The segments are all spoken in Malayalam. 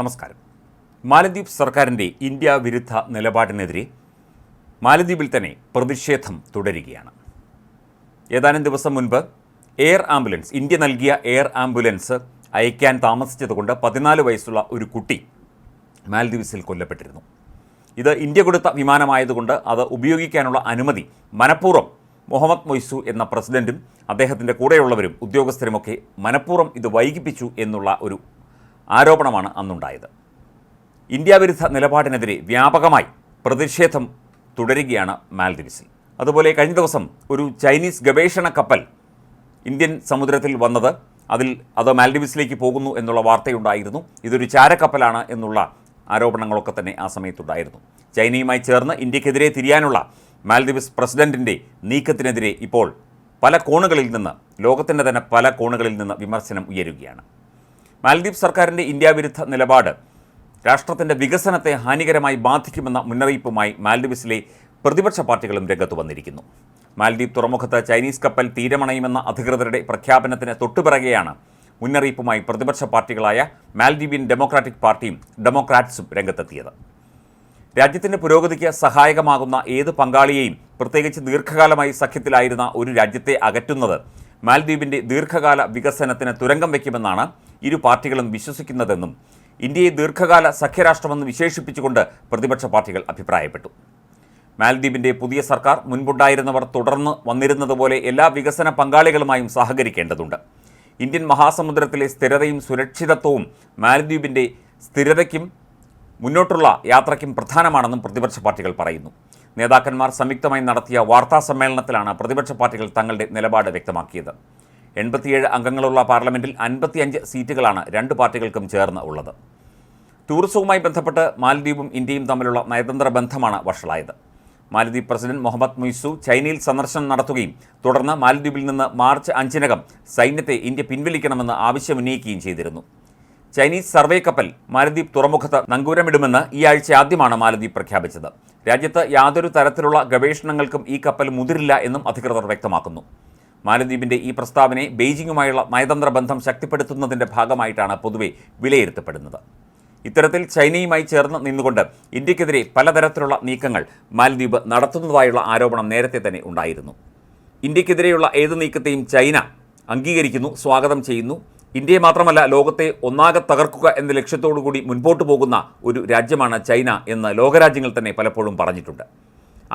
നമസ്കാരം. മാലദ്വീപ് സർക്കാരിന്റെ ഇന്ത്യ വിരുദ്ധ നിലപാടിനെതിരെ മാലദ്വീപിൽ തന്നെ പ്രതിഷേധം തുടരുകയാണ്. ഏതാനും ദിവസം മുൻപ് എയർ ആംബുലൻസ് ഇന്ത്യ നൽകിയ എയർ ആംബുലൻസ് അയക്കാൻ താമസിച്ചതുകൊണ്ട് പതിനാല് വയസ്സുള്ള ഒരു കുട്ടി മാലദ്വീപ്സിൽ കൊല്ലപ്പെട്ടിരുന്നു. ഇത് ഇന്ത്യ കൊടുത്ത വിമാനമായതുകൊണ്ട് അത് ഉപയോഗിക്കാനുള്ള അനുമതി മനഃപൂർവം മുഹമ്മദ് മൊയ്സു എന്ന പ്രസിഡന്റും അദ്ദേഹത്തിന്റെ കൂടെയുള്ളവരും ഉദ്യോഗസ്ഥരുമൊക്കെ മനഃപൂർവം ഇത് വൈകിപ്പിച്ചു എന്നുള്ള ഒരു ആരോപണമാണ് അന്നുണ്ടായത്. ഇന്ത്യ വിരുദ്ധ നിലപാടിനെതിരെ വ്യാപകമായി പ്രതിഷേധം തുടരുകയാണ് മാൽദ്വീപ്സിൽ. അതുപോലെ കഴിഞ്ഞ ദിവസം ഒരു ചൈനീസ് ഗവേഷണ കപ്പൽ ഇന്ത്യൻ സമുദ്രത്തിൽ വന്നത് അതിൽ അത് മാൽഡീവ്സിലേക്ക് പോകുന്നു എന്നുള്ള വാർത്തയുണ്ടായിരുന്നു. ഇതൊരു ചാരക്കപ്പലാണ് എന്നുള്ള ആരോപണങ്ങളൊക്കെ തന്നെ ആ സമയത്തുണ്ടായിരുന്നു. ചൈനയുമായി ചേർന്ന് ഇന്ത്യക്കെതിരെ തിരിയാനുള്ള മാൽദ്വീപ്സ് പ്രസിഡന്റിന്റെ നീക്കത്തിനെതിരെ ഇപ്പോൾ പല കോണുകളിൽ നിന്ന് ലോകത്തിന്റെ തന്നെ പല കോണുകളിൽ നിന്ന് വിമർശനം ഉയരുകയാണ്. മാൽദ്വീപ് സർക്കാരിന്റെ ഇന്ത്യ വിരുദ്ധ നിലപാട് രാഷ്ട്രത്തിന്റെ വികസനത്തെ ഹാനികരമായി ബാധിക്കുമെന്ന മുന്നറിയിപ്പുമായി മാൽദ്വീപ്സിലെ പ്രതിപക്ഷ പാർട്ടികളും രംഗത്ത് വന്നിരിക്കുന്നു. മാൽദ്വീപ് തുറമുഖത്ത് ചൈനീസ് കപ്പൽ തീരമണയുമെന്ന അധികൃതരുടെ പ്രഖ്യാപനത്തിന് തൊട്ടുപിറകെയാണ് മുന്നറിയിപ്പുമായി പ്രതിപക്ഷ പാർട്ടികളായ മാൽദ്വീപിയൻ ഡെമോക്രാറ്റിക് പാർട്ടിയും ഡെമോക്രാറ്റ്സും രംഗത്തെത്തിയത്. രാജ്യത്തിന്റെ പുരോഗതിക്ക് സഹായകമാകുന്ന ഏത് പങ്കാളിയെയും പ്രത്യേകിച്ച് ദീർഘകാലമായി സഖ്യത്തിലായിരുന്ന ഒരു രാജ്യത്തെ അകറ്റുന്നത് മാൽദ്വീപിന്റെ ദീർഘകാല വികസനത്തിന് തുരങ്കം വയ്ക്കുമെന്നാണ് ഇരു പാർട്ടികളും വിശ്വസിക്കുന്നതെന്നും ഇന്ത്യയെ ദീർഘകാല സഖ്യരാഷ്ട്രമെന്ന് വിശേഷിപ്പിച്ചുകൊണ്ട് പ്രതിപക്ഷ പാർട്ടികൾ അഭിപ്രായപ്പെട്ടു. മാൽദ്വീപിന്റെ പുതിയ സർക്കാർ മുൻപുണ്ടായിരുന്നവർ തുടർന്ന് വന്നിരുന്നതുപോലെ എല്ലാ വികസന പങ്കാളികളുമായും സഹകരിക്കേണ്ടതുണ്ട്. ഇന്ത്യൻ മഹാസമുദ്രത്തിലെ സ്ഥിരതയും സുരക്ഷിതത്വവും മാലദ്വീപിന്റെ സ്ഥിരതയ്ക്കും മുന്നോട്ടുള്ള യാത്രയ്ക്കും പ്രധാനമാണെന്നും പ്രതിപക്ഷ പാർട്ടികൾ പറയുന്നു. നേതാക്കന്മാർ സംയുക്തമായി നടത്തിയ വാർത്താ സമ്മേളനത്തിലാണ് പ്രതിപക്ഷ പാർട്ടികൾ തങ്ങളുടെ നിലപാട് വ്യക്തമാക്കിയത്. എൺപത്തിയേഴ് അംഗങ്ങളുള്ള പാർലമെന്റിൽ അൻപത്തിയഞ്ച് സീറ്റുകളാണ് രണ്ട് പാർട്ടികൾക്കും ചേർന്ന് ഉള്ളത്. ടൂറിസവുമായി ബന്ധപ്പെട്ട് മാലദ്വീപും ഇന്ത്യയും തമ്മിലുള്ള നയതന്ത്ര ബന്ധമാണ് വഷളായത്. മാലദ്വീപ് പ്രസിഡന്റ് മുഹമ്മദ് മുയ്സു ചൈനയിൽ സന്ദർശനം നടത്തുകയും തുടർന്ന് മാലദ്വീപിൽ നിന്ന് മാർച്ച് അഞ്ചിനകം സൈന്യത്തെ ഇന്ത്യ പിൻവലിക്കണമെന്ന് ആവശ്യമുന്നയിക്കുകയും ചെയ്തിരുന്നു. ചൈനീസ് സർവേ കപ്പൽ മാലദ്വീപ് തുറമുഖത്ത് നങ്കൂരമിടുമെന്ന് ഈ ആഴ്ച ആദ്യമാണ് മാലദ്വീപ് പ്രഖ്യാപിച്ചത്. രാജ്യത്ത് യാതൊരു തരത്തിലുള്ള ഗവേഷണങ്ങൾക്കും ഈ കപ്പൽ മുതിരില്ല എന്നും അധികൃതർ വ്യക്തമാക്കുന്നു. മാലദ്വീപിന്റെ ഈ പ്രസ്താവനയെ ബെയ്ജിങ്ങുമായുള്ള നയതന്ത്ര ബന്ധം ശക്തിപ്പെടുത്തുന്നതിന്റെ ഭാഗമായിട്ടാണ് പൊതുവെ വിലയിരുത്തപ്പെടുന്നത്. ഇത്തരത്തിൽ ചൈനയുമായി ചേർന്ന് നിന്നുകൊണ്ട് ഇന്ത്യക്കെതിരെ പലതരത്തിലുള്ള നീക്കങ്ങൾ മാലദ്വീപ് നടത്തുന്നതായുള്ള ആരോപണം നേരത്തെ തന്നെ ഉണ്ടായിരുന്നു. ഇന്ത്യക്കെതിരെയുള്ള ഏത് നീക്കത്തെയും ചൈന അംഗീകരിക്കുന്നു സ്വാഗതം ചെയ്യുന്നു. ഇന്ത്യയെ മാത്രമല്ല ലോകത്തെ ഒന്നാകെ തകർക്കുക എന്ന ലക്ഷ്യത്തോടു കൂടി മുൻപോട്ട് പോകുന്ന ഒരു രാജ്യമാണ് ചൈന എന്ന് ലോകരാജ്യങ്ങൾ തന്നെ പലപ്പോഴും പറഞ്ഞിട്ടുണ്ട്.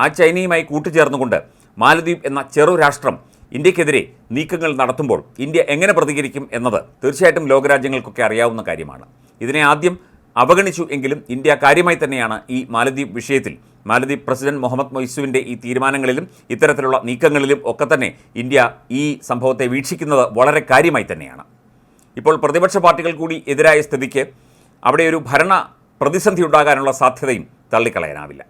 ആ ചൈനയുമായി കൂട്ടുചേർന്നുകൊണ്ട് മാലദ്വീപ് എന്ന ചെറു രാഷ്ട്രം ഇന്ത്യക്കെതിരെ നീക്കങ്ങൾ നടത്തുമ്പോൾ ഇന്ത്യ എങ്ങനെ പ്രതികരിക്കും എന്നത് തീർച്ചയായിട്ടും ലോകരാജ്യങ്ങൾക്കൊക്കെ അറിയാവുന്ന കാര്യമാണ്. ഇതിനെ ആദ്യം അവഗണിച്ചു എങ്കിലും ഇന്ത്യ കാര്യമായി തന്നെയാണ് ഈ മാലദ്വീപ് വിഷയത്തിൽ. മാലദ്വീപ് പ്രസിഡന്റ് മുഹമ്മദ് മൊയ്സുവിന്റെ ഈ തീരുമാനങ്ങളിലും ഇത്തരത്തിലുള്ള നീക്കങ്ങളിലും ഒക്കെ തന്നെ ഇന്ത്യ ഈ സംഭവത്തെ വീക്ഷിക്കുന്നത് വളരെ കാര്യമായി തന്നെയാണ്. ഇപ്പോൾ പ്രതിപക്ഷ പാർട്ടികൾ കൂടി എതിരായ സ്ഥിതിക്ക് അവിടെ ഒരു ഭരണ പ്രതിസന്ധി ഉണ്ടാകാനുള്ള സാധ്യതയും തള്ളിക്കളയാനാവില്ല.